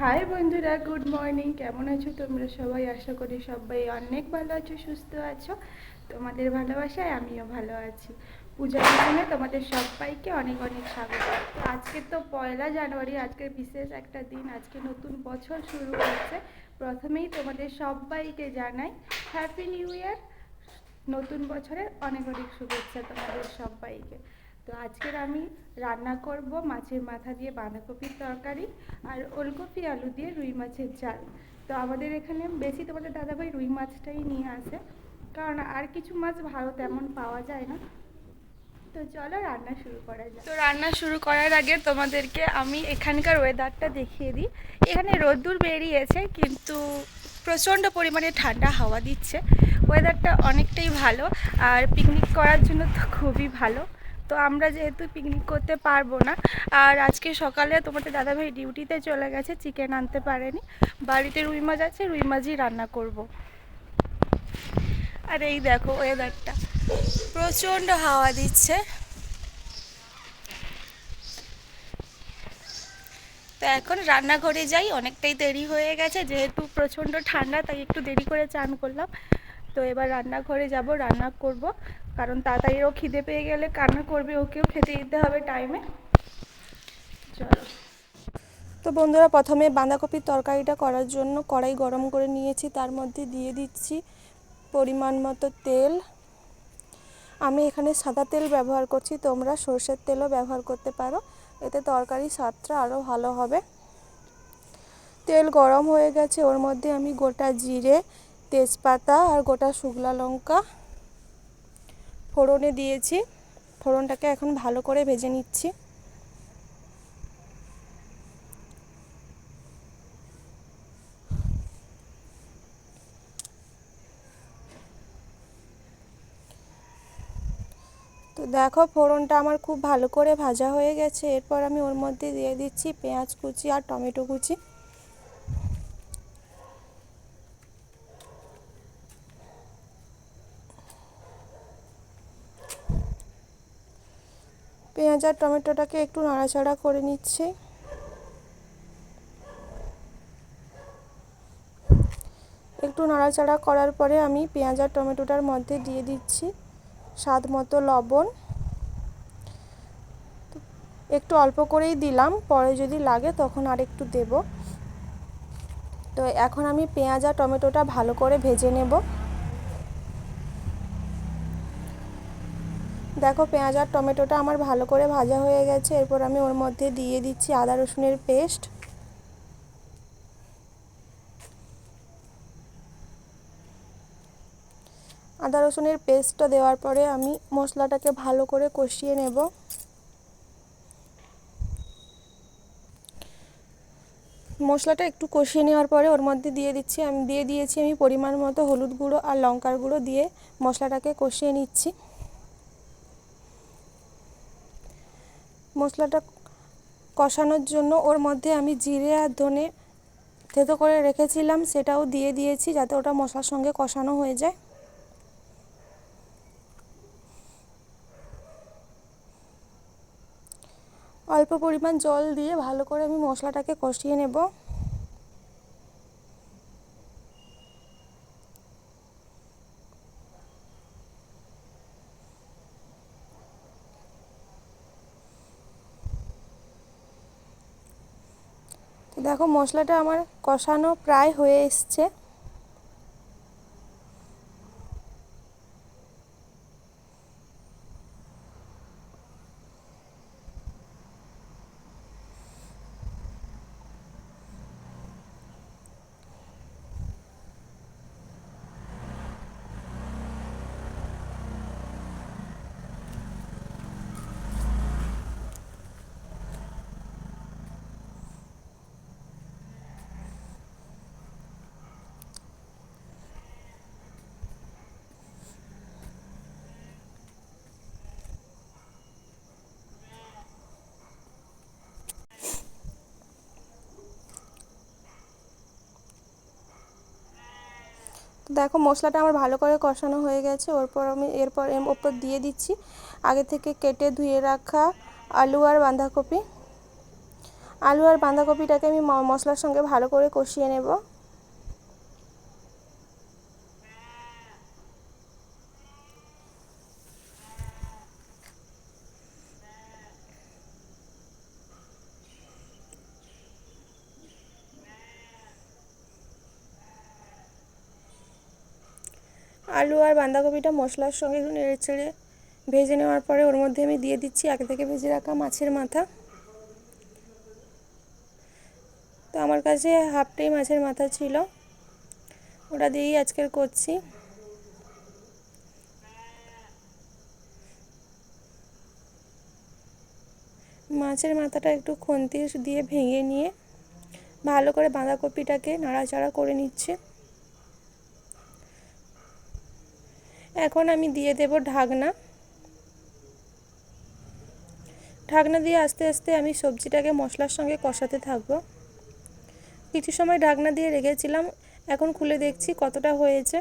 High বন্ধুরা good morning কেমন আছো তোমরা সবাই? আশা করি সবাই অনেক ভালো আছো, সুস্থ আছো। তোমাদের ভালোবাসায় আমিও ভালো আছি। পূজার দিনে তোমাদের সবাইকে অনেক অনেক স্বাগত। তো আজকে তো পয়লা জানুয়ারি, আজকে বিশেষ একটা দিন, আজকে নতুন বছর শুরু হচ্ছে প্রথমেই তোমাদের সবাইকে জানাই হ্যাপি নিউ ইয়ার নতুন বছরের অনেক অনেক শুভেচ্ছা তোমাদের সবাইকে। তো আজকের আমি রান্না করব মাছের মাথা দিয়ে বাঁধাকপির তরকারি আর ওলকপি আলু দিয়ে রুই মাছের ঝাল। তো আমাদের এখানে বেশি তোমাদের দাদাভাই রুই মাছটাই নিয়ে আসে, কারণ আর কিছু মাছ ভালো তেমন পাওয়া যায় না। তো চলো রান্না শুরু করা যাক। তো রান্না শুরু করার আগে তোমাদেরকে আমি এখানকার ওয়েদারটা দেখিয়ে দিই। এখানে রোদ্দুর বেরিয়েছে, কিন্তু প্রচণ্ড পরিমাণে ঠান্ডা হাওয়া দিচ্ছে। ওয়েদারটা অনেকটাই ভালো, আর পিকনিক করার জন্য তো খুবই ভালো। তো আমরা যেহেতু পিকনিক করতে পারব না, আর আজকে সকালে তোমাদের দাদাভাই ডিউটিতে চলে গেছে চিকেন আনতে পারেনি। বাড়িতে রুই মাছ আছে, রুই মাছই রান্না করব। আর এই দেখো ওয়েদারটা প্রচণ্ড হাওয়া দিচ্ছে। তো এখন রান্নাঘরে যাই, অনেকটাই দেরি হয়ে গেছে, যেহেতু প্রচণ্ড ঠান্ডা, তাই একটু দেরি করে চান করলাম। তো এবার রান্নাঘরে যাব, রান্না করব। কারণ তাড়াতাড়ি ও খিদে পেয়ে গেলে কান্না করবে, ওকেও খেতে দিতে হবে টাইমে চলো। তো বন্ধুরা, প্রথমে বাঁধাকপির তরকারিটা করার জন্য কড়াই গরম করে নিয়েছি, তার মধ্যে দিয়ে দিচ্ছি পরিমাণ মতো তেল। আমি এখানে সাদা তেল ব্যবহার করছি, তোমরা সর্ষের তেলও ব্যবহার করতে পারো। এতে তরকারি স্বাদটা আরও ভালো হবে। তেল গরম হয়ে গেছে, ওর মধ্যে আমি গোটা জিরে তেজপাতা আর গোটা শুকলা লঙ্কা ফোড়নে দিয়েছি। ফোড়নটাকে এখন ভালো করে ভেজে নিচ্ছি। তো দেখো ফোড়নটা আমার খুব ভালো করে ভাজা হয়ে গেছে। এরপর আমি ওর মধ্যে দিয়ে দিচ্ছি পেঁয়াজ কুচি আর টমেটো কুচি। পেঁয়াজ আর টমেটোটাকে একটু নাড়াচাড়া করে নিচ্ছি। একটু নাড়াচাড়া করার পরে আমি পেঁয়াজ আর টমেটোটার মধ্যে দিয়ে দিচ্ছি স্বাদ মতো লবণ। একটু অল্প করেই দিলাম, পরে যদি লাগে তখন আর একটু দেব। তো এখন আমি পেঁয়াজ আর টমেটোটা ভালো করে ভেজে নেব। দেখো, পেঁয়াজ আর টমেটোটা আমার ভালো করে ভাজা হয়ে গেছে। এরপর আমি ওর মধ্যে দিয়ে দিচ্ছি আদা রসুনের পেস্ট। আদা রসুনের পেস্টটা দেওয়ার পরে আমি মশলাটাকে ভালো করে কষিয়ে নেব। মশলাটা একটু কষিয়ে নেওয়ার পরে ওর মধ্যে দিয়ে দিচ্ছি, আমি দিয়ে দিয়েছি আমি পরিমাণ মতো হলুদ গুঁড়ো আর লঙ্কার গুঁড়ো দিয়ে মশলাটাকে কষিয়ে নিচ্ছি। মশলাটা কষানোর জন্য ওর মধ্যে আমি জিরে আর ধনে থেতো করে রেখেছিলাম, সেটাও দিয়ে দিয়েছি যাতে ওটা মশলার সঙ্গে কষানো হয়ে যায়। অল্প পরিমাণ জল দিয়ে ভালো করে আমি মশলাটাকে কষিয়ে নেব। দেখো মশলাটা আমার কষানো প্রায় হয়ে এসছে। দেখো মশলাটা আমার ভালো করে কষানো হয়ে গেছে। ওরপর আমি এরপর এর ওপর দিয়ে দিচ্ছি আগে থেকে কেটে ধুয়ে রাখা আলু আর বাঁধাকপি। আলু আর বাঁধাকপিটাকে আমি মশলার সঙ্গে ভালো করে কষিয়ে নেব। আলু আর বাঁধাকপিটা মশলার সঙ্গে একটু নেড়ে চেড়ে ভেজে নেওয়ার পরে ওর মধ্যে আমি দিয়ে দিচ্ছি আগে থেকে ভেজে রাখা মাছের মাথা। তো আমার কাছে হাফটাই মাছের মাথা ছিল। ওটা দিয়েই আজকের করছি। মাছের মাথাটা একটু খুন্তি দিয়ে ভেঙে নিয়ে ভালো করে বাঁধাকপিটাকে নাড়াচাড়া করে নিচ্ছে। এখন আমি দিয়ে দেব ঢাকনা। ঢাকনা দিয়ে আস্তে আস্তে আমি সবজিটাকে মশলার সঙ্গে কষাতে থাকব। কিছু সময় ঢাকনা দিয়ে রেখেছিলাম, এখন খুলে দেখছি কতটা হয়েছে।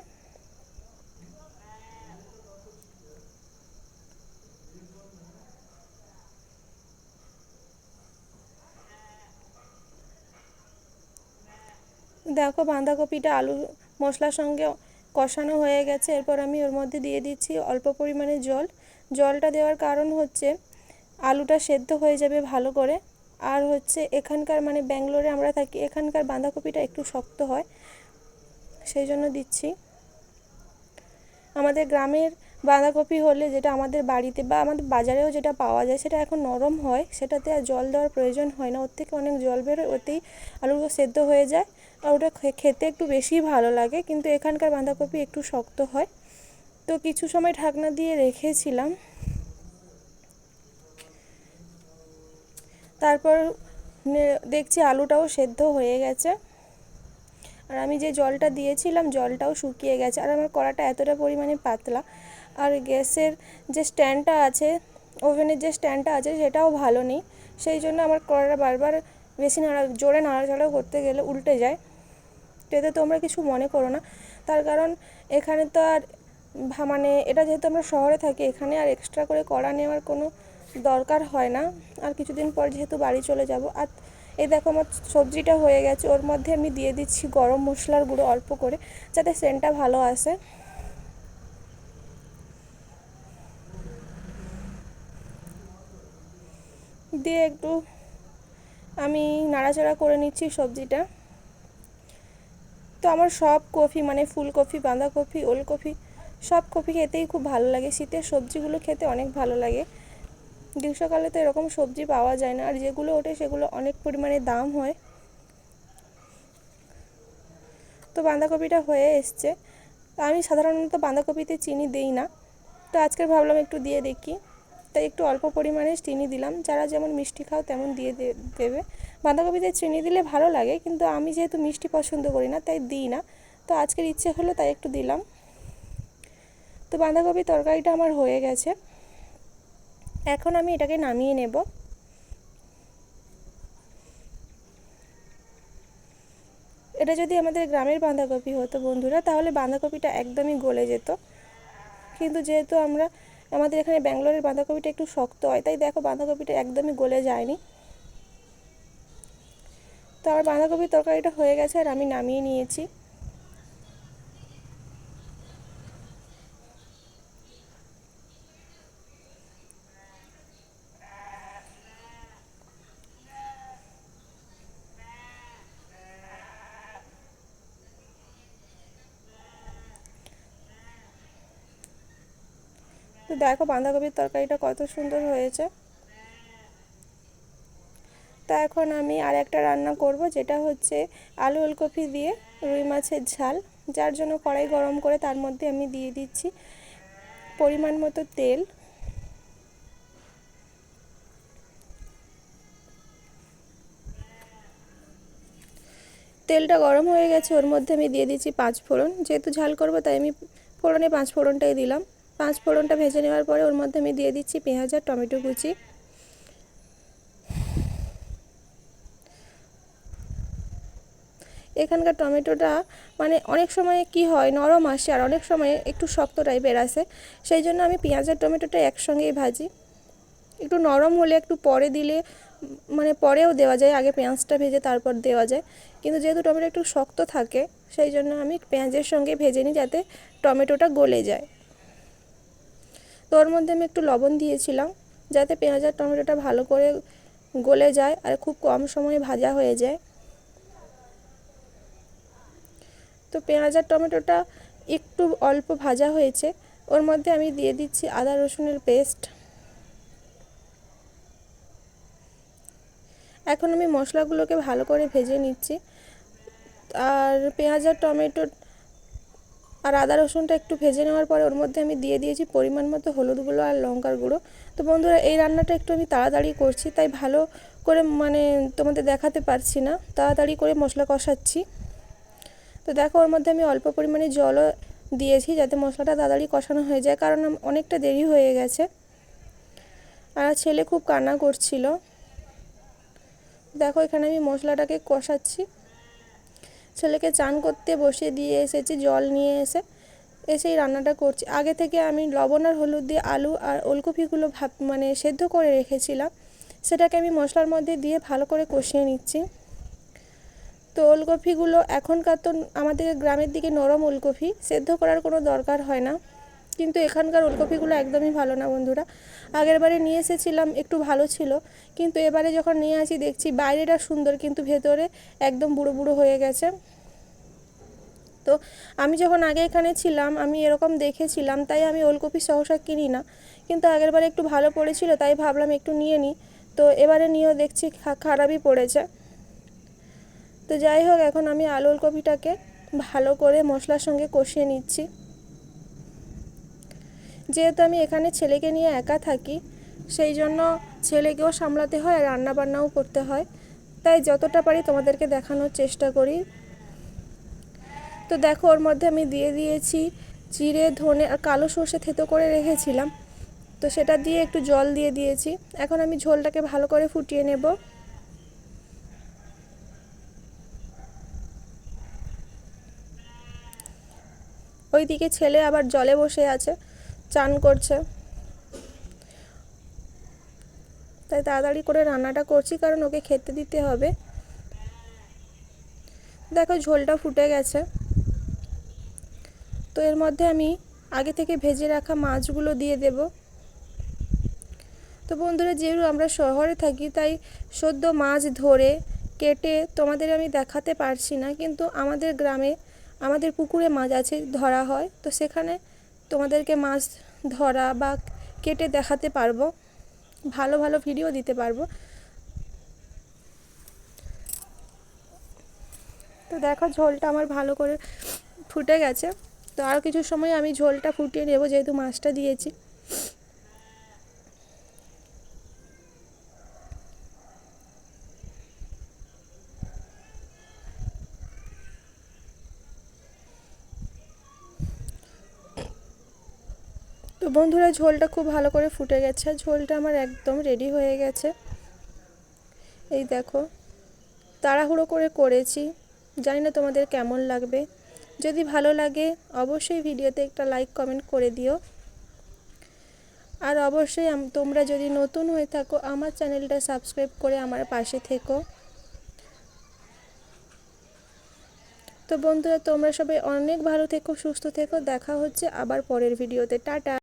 দেখো বাঁধাকপিটা আলু মশলার সঙ্গে কষানো হয়ে গেছে। এরপর আমি ওর মধ্যে দিয়ে দিচ্ছি অল্প পরিমাণে জল। জলটা দেওয়ার কারণ হচ্ছে আলুটা সেদ্ধ হয়ে যাবে ভালো করে। আর হচ্ছে এখানকার মানে ব্যাঙ্গালোরে আমরা থাকি, এখানকার বাঁধাকপিটা একটু শক্ত হয়, সেই জন্য দিচ্ছি। আমাদের গ্রামের বাঁধাকপি হলে যেটা আমাদের বাড়িতে বা আমাদের বাজারেও যেটা পাওয়া যায়, সেটা এখন নরম হয়। সেটাতে আর জল দেওয়ার প্রয়োজন হয় না। ওর থেকে অনেক জল বেরোয়, ওতেই আলুগুলো সেদ্ধ হয়ে যায়। আর ওটা খেতে একটু বেশিই ভালো লাগে, কিন্তু এখানকার বাঁধাকপি একটু শক্ত হয়। তো কিছু সময় ঢাকনা দিয়ে রেখেছিলাম। তারপর দেখছি আলুটাও সেদ্ধ হয়ে গেছে। আর আমি যে জলটা দিয়েছিলাম, জলটাও শুকিয়ে গেছে। আর আমার কড়াটা এতটা পরিমাণে পাতলা। আর গ্যাসের যে স্ট্যান্ডটা আছে, ওভেনের যে স্ট্যান্ডটা আছে, সেটাও ভালো নেই। সেই জন্য আমার কড়াটা বারবার বেশি নাড়া, জোরে নাড়াচাড়া করতে গেলে উল্টে যায়। এতে তোমরা কিছু মনে করো না। তার কারণ এখানে তো আর মানে এটা যেহেতু আমরা শহরে থাকি, এখানে আর এক্সট্রা করে করা নেওয়ার কোনো দরকার হয় না। আর কিছুদিন পর যেহেতু বাড়ি চলে যাব, আর এই দেখো আমার সবজিটা হয়ে গেছে, ওর মধ্যে আমি দিয়ে দিচ্ছি গরম মশলার গুঁড়ো অল্প করে, যাতে সেন্টটা ভালো আসে। দিয়ে একটু আমি নাড়াচাড়া করে নিচ্ছি সবজিটা। তো আমার সব কফি মানে ফুলকপি বাঁধাকপি ওলকপি সব কপি খেতেই খুব ভালো লাগে। শীতের সবজিগুলো খেতে অনেক ভালো লাগে। গ্রীষ্মকালে তো এরকম সবজি পাওয়া যায় না, আর যেগুলো ওঠে সেগুলো অনেক পরিমাণে দাম হয়। তো বাঁধাকপিটা হয়ে এসছে। আমি সাধারণত বাঁধাকপিতে চিনি দিই না। তো আজকে ভাবলাম একটু দিয়ে দেখি। তাই একটু অল্প পরিমাণে চিনি দিলাম। যারা যেমন মিষ্টি খাও তেমন দিয়ে দেবে। বাঁধাকপিতে চিনি দিলে ভালো লাগে, কিন্তু আমি যেহেতু মিষ্টি পছন্দ করি না, তাই দিই না। তো আজকের ইচ্ছে হলো তাই একটু দিলাম। তো বাঁধাকপি তরকারিটা আমার হয়ে গেছে। এখন আমি এটাকে নামিয়ে নেব। এটা যদি আমাদের গ্রামের বাঁধাকপি হতো বন্ধুরা, তাহলে বাঁধাকপিটা একদমই গলে যেত। কিন্তু যেহেতু আমরা আমাদের এখানে ব্যাঙ্গালোরের বাঁধাকপিটা একটু শক্ত হয়, তাই দেখো বাঁধাকপিটা একদমই গলে যায়নি। তো আমার বাঁধাকপির তরকারিটা হয়ে গেছে আর আমি নামিয়ে নিয়েছি। তো দেখো বাঁধাকপির তরকারিটা কত সুন্দর হয়েছে। তা এখন আমি আর একটা রান্না করব, যেটা হচ্ছে আলু ওলকপি দিয়ে রুই মাছের ঝাল, যার জন্য কড়াই গরম করে তার মধ্যে আমি দিয়ে দিচ্ছি পরিমাণ মতো তেল। তেলটা গরম হয়ে গেছে, ওর মধ্যে আমি দিয়ে দিচ্ছি পাঁচ ফোড়ন। যেহেতু ঝাল করব, তাই আমি ফোড়নে পাঁচ ফোড়নটাই দিলাম। পাঁচ ফোড়নটা ভেজে নেওয়ার পরে ওর মধ্যে আমি দিয়ে দিচ্ছি পেঁয়াজ আর টমেটো কুচি। এখানকার টমেটোটা মানে অনেক সময় কি হয়, নরম আসে আর অনেক সময় একটু শক্ত টাইপের আসে। সেই জন্য আমি পেঁয়াজ আর টমেটোটা একসঙ্গেই ভাজি। একটু নরম হলে একটু পরে দিলে মানে পরেও দেওয়া যায়, আগে পেঁয়াজটা ভেজে তারপর দেওয়া যায়। কিন্তু যেহেতু টমেটো একটু শক্ত থাকে, সেই জন্য আমি পেঁয়াজের সঙ্গে ভেজে নিই যাতে টমেটোটা গলে যায়। তো ওর মধ্যে আমি একটু লবণ দিয়েছিলাম, যাতে পেঁয়াজ আর টমেটোটা ভালো করে গলে যায় আর খুব কম সময়ে ভাজা হয়ে যায়। তো পেঁয়াজ আর টমেটোটা একটু অল্প ভাজা হয়েছে, ওর মধ্যে আমি দিয়ে দিচ্ছি আদা রসুনের পেস্ট। এখন আমি মশলাগুলোকে ভালো করে ভেজে নিচ্ছি। আর পেঁয়াজ আর টমেটো আর আদা রসুনটা একটু ভেজে নেওয়ার পরে ওর মধ্যে আমি দিয়ে দিয়েছি পরিমাণ মতো হলুদ গুঁড়ো আর লঙ্কার গুঁড়ো। তো বন্ধুরা, এই রান্নাটা একটু আমি তাড়াতাড়ি করছি, তাই ভালো করে মানে তোমাদের দেখাতে পারছি না। তাড়াতাড়ি করে মশলা কষাচ্ছি। তো দেখো, ওর মধ্যে আমি অল্প পরিমাণে জলও দিয়েছি যাতে মশলাটা তাড়াতাড়ি কষানো হয়ে যায়, কারণ অনেকটা দেরি হয়ে গেছে। আর ছেলে খুব কান্না করছিল। দেখো, এখানে আমি মশলাটাকে কষাচ্ছি। ছেলেকে চান করতে বসিয়ে দিয়ে এসেছি, জল নিয়ে এসে, এসেই রান্নাটা করছি। আগে থেকে আমি লবণ আর হলুদ দিয়ে আলু আর ওলকপিগুলো ভাব মানে সেদ্ধ করে রেখেছিলাম। সেটাকে আমি মশলার মধ্যে দিয়ে ভালো করে কষিয়ে নিচ্ছি। তো ওলকপিগুলো এখনকার তো আমাদের গ্রামের দিকে নরম ওলকপি, সেদ্ধ করার কোনো দরকার হয় না। কিন্তু এখানকার ওলকপিগুলো একদমই ভালো না বন্ধুরা। আগের বারে নিয়ে এসেছিলাম, একটু ভালো ছিল। কিন্তু এবারে যখন নিয়ে আসি, দেখছি বাইরেটা সুন্দর, কিন্তু ভেতরে একদম বুড়ো বুড়ো হয়ে গেছে। তো আমি যখন আগে এখানে ছিলাম, আমি এরকম দেখেছিলাম, তাই আমি ওলকপি সহসা কিনি না। কিন্তু আগের বারে একটু ভালো পড়েছিল, তাই ভাবলাম একটু নিয়ে নিই। তো এবারে নিয়েও দেখছি খারাপই পড়েছে। তো যাই হোক, এখন আমি আলু ওলকপিটাকে ভালো করে মশলার সঙ্গে কষিয়ে নিচ্ছি। যেহেতু আমি এখানে ছেলেকে নিয়ে একা থাকি, সেই জন্য ছেলেকেও সামলাতে হয় আর রান্না বান্নাও করতে হয়। তাই যতটা পারি তোমাদেরকে দেখানোর চেষ্টা করি। তো দেখো, ওর মধ্যে আমি দিয়ে দিয়েছি জিরে, ধনে আর কালো সর্ষে থেতো করে রেখেছিলাম। তো সেটা দিয়ে একটু জল দিয়ে দিয়েছি। এখন আমি ঝোলটাকে ভালো করে ফুটিয়ে নেব। ওইদিকে ছেলে আবার জলে বসে আছে। চান করছে। তাই তাড়াতাড়ি করে রান্নাটা করছি, কারণ ওকে খেতে দিতে হবে। দেখো ঝোলটা ফুটে গেছে। তো এর মধ্যে আমি আগে থেকে ভেজে রাখা মাছগুলো দিয়ে দেব। তো বন্ধুরা, যেহেতু আমরা শহরে থাকি, তাই সদ্য মাছ ধরে কেটে তোমাদের আমি দেখাতে পারছি না, কিন্তু আমাদের গ্রামে, আমাদের পুকুরে মাছ আছে ধরা হয়। তো সেখানে তোমাদেরকে মাছ ধরা বা কেটে দেখাতে পারব। ভালো ভালো ভিডিও দিতে পারব। তো দেখো, ঝোলটা আমার ভালো করে ফুটে গেছে। তো আরও কিছু সময় আমি ঝোলটা ফুটিয়ে নেব, যেহেতু মাছটা দিয়েছি। তো বন্ধুরা, ঝোলটা খুব ভালো করে ফুটে গেছে। ঝোলটা আমার একদম রেডি হয়ে গেছে। এই দেখো, তাড়াহুড়ো করে করেছি। জানি না তোমাদের কেমন লাগবে। যদি ভালো লাগে, অবশ্যই ভিডিওতে একটা লাইক কমেন্ট করে দিও। আর অবশ্যই তোমরা যদি নতুন হয়ে থাকো, আমার চ্যানেলটা সাবস্ক্রাইব করে আমার পাশে থেকো। তো বন্ধুরা, তোমরা সবাই অনেক ভালো থেকো, সুস্থ থেকো। দেখা হচ্ছে আবার পরের ভিডিওতে টাটা!